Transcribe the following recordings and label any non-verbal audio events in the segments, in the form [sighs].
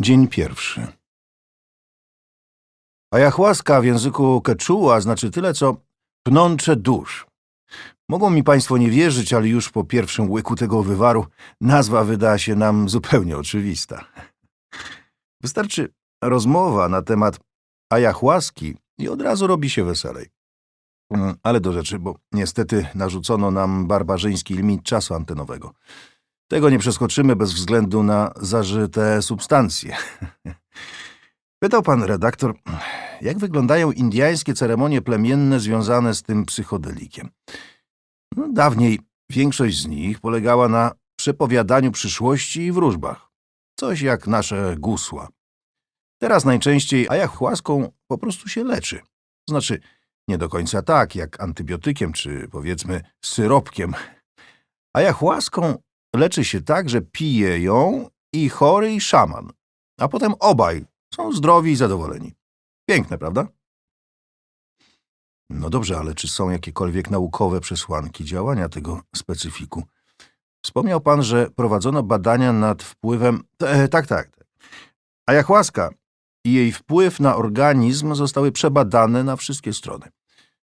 Dzień pierwszy. Ayahuasca w języku quechua znaczy tyle, co pnącze dusz. Mogą mi Państwo nie wierzyć, ale już po pierwszym łyku tego wywaru nazwa wyda się nam zupełnie oczywista. Wystarczy rozmowa na temat ayahuaski i od razu robi się weselej. Mm, Ale do rzeczy, bo niestety narzucono nam barbarzyński limit czasu antenowego. Tego nie przeskoczymy bez względu na zażyte substancje. [laughs] Pytał pan redaktor, jak wyglądają indyjskie ceremonie plemienne związane z tym psychodelikiem. No, dawniej większość z nich polegała na przepowiadaniu przyszłości i wróżbach. Coś jak nasze gusła. Teraz najczęściej ayahuaską po prostu się leczy. Znaczy, nie do końca tak, jak antybiotykiem czy powiedzmy syropkiem. Ayahuaską leczy się tak, że pije ją i chory, i szaman. A potem obaj są zdrowi i zadowoleni. Piękne, prawda? No dobrze, ale czy są jakiekolwiek naukowe przesłanki działania tego specyfiku? Wspomniał pan, że prowadzono badania nad wpływem. [clears throat] E, tak, tak. tak. Ayahuasca i jej wpływ na organizm zostały przebadane na wszystkie strony.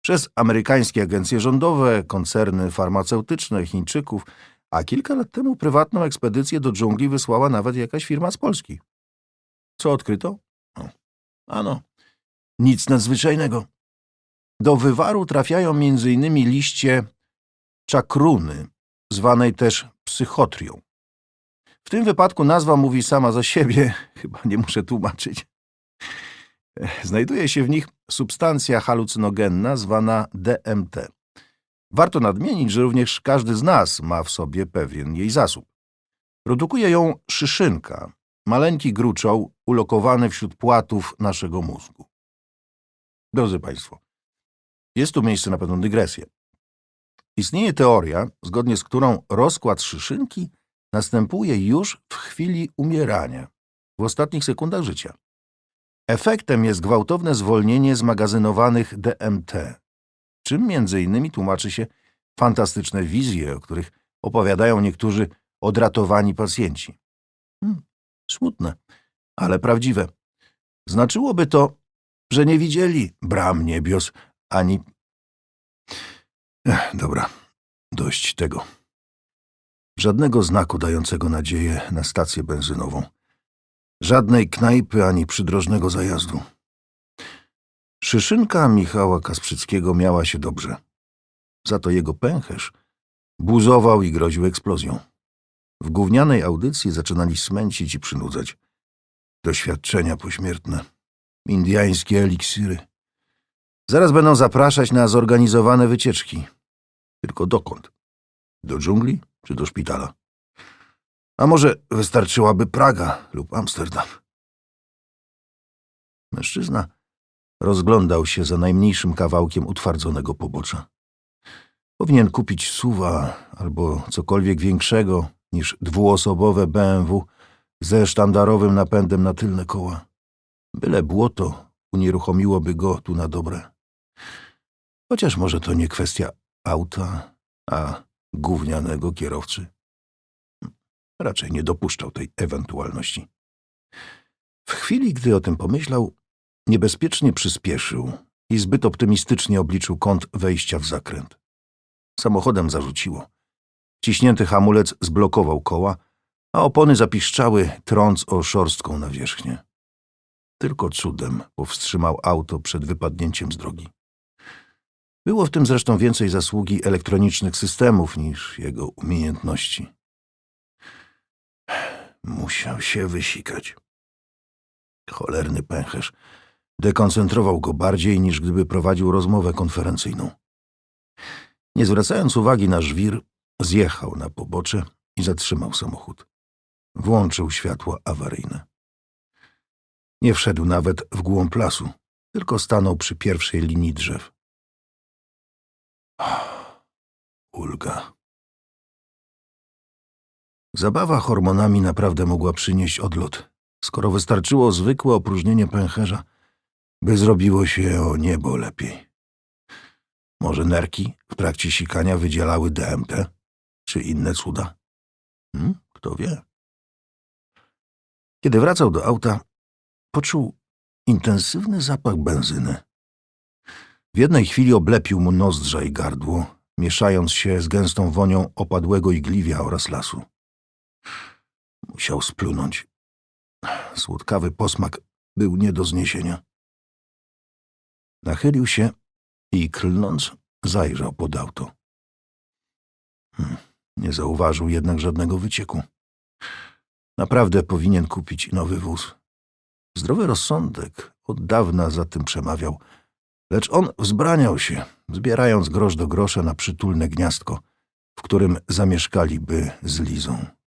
Przez amerykańskie agencje rządowe, koncerny farmaceutyczne, Chińczyków, a kilka lat temu prywatną ekspedycję do dżungli wysłała nawet jakaś firma z Polski. Co odkryto? O, ano, nic nadzwyczajnego. Do wywaru trafiają m.in. liście czakruny, zwanej też psychotrią. W tym wypadku nazwa mówi sama za siebie, [laughs] chyba nie muszę tłumaczyć. Znajduje się w nich substancja halucynogenna zwana DMT. Warto nadmienić, że również każdy z nas ma w sobie pewien jej zasób. Produkuje ją szyszynka, maleńki gruczoł ulokowany wśród płatów naszego mózgu. Drodzy Państwo, jest tu miejsce na pewną dygresję. Istnieje teoria, zgodnie z którą rozkład szyszynki następuje już w chwili umierania, w ostatnich sekundach życia. Efektem jest gwałtowne zwolnienie zmagazynowanych DMT, czym między innymi tłumaczy się fantastyczne wizje, o których opowiadają niektórzy odratowani pacjenci. Hmm, smutne, ale prawdziwe. Znaczyłoby to, że nie widzieli bram niebios ani. Ech, dobra, dość tego. Żadnego znaku dającego nadzieję na stację benzynową. Żadnej knajpy ani przydrożnego zajazdu. Szyszynka Michała Kasprzyckiego miała się dobrze. Za to jego pęcherz buzował i groził eksplozją. W gównianej audycji zaczynali smęcić i przynudzać. Doświadczenia pośmiertne. Indiańskie eliksiry. Zaraz będą zapraszać na zorganizowane wycieczki. Tylko dokąd? Do dżungli czy do szpitala? A może wystarczyłaby Praga lub Amsterdam? Mężczyzna rozglądał się za najmniejszym kawałkiem utwardzonego pobocza. Powinien kupić suwa albo cokolwiek większego niż dwuosobowe BMW ze sztandarowym napędem na tylne koła. Byle błoto unieruchomiłoby go tu na dobre. Chociaż może to nie kwestia auta, a gównianego kierowcy. Raczej nie dopuszczał tej ewentualności. W chwili, gdy o tym pomyślał, niebezpiecznie przyspieszył i zbyt optymistycznie obliczył kąt wejścia w zakręt. Samochodem zarzuciło. Ciśnięty hamulec zblokował koła, a opony zapiszczały, trąc o szorstką nawierzchnię. Tylko cudem powstrzymał auto przed wypadnięciem z drogi. Było w tym zresztą więcej zasługi elektronicznych systemów niż jego umiejętności. Musiał się wysikać. Cholerny pęcherz dekoncentrował go bardziej niż gdyby prowadził rozmowę konferencyjną. Nie zwracając uwagi na żwir, zjechał na pobocze i zatrzymał samochód. Włączył światło awaryjne. Nie wszedł nawet w głąb lasu, tylko stanął przy pierwszej linii drzew. [sighs] Ulga. Zabawa hormonami naprawdę mogła przynieść odlot, skoro wystarczyło zwykłe opróżnienie pęcherza, by zrobiło się o niebo lepiej. Może nerki w trakcie sikania wydzielały DMT, czy inne cuda? Hmm? Kto wie? Kiedy wracał do auta, poczuł intensywny zapach benzyny. W jednej chwili oblepił mu nozdrza i gardło, mieszając się z gęstą wonią opadłego igliwia oraz lasu. Musiał splunąć. Słodkawy posmak był nie do zniesienia. Nachylił się i klnąc zajrzał pod auto. Hmm, Nie zauważył jednak żadnego wycieku. Naprawdę powinien kupić nowy wóz. Zdrowy rozsądek od dawna za tym przemawiał, lecz on wzbraniał się, zbierając grosz do grosza na przytulne gniazdko, w którym zamieszkaliby z Lizą.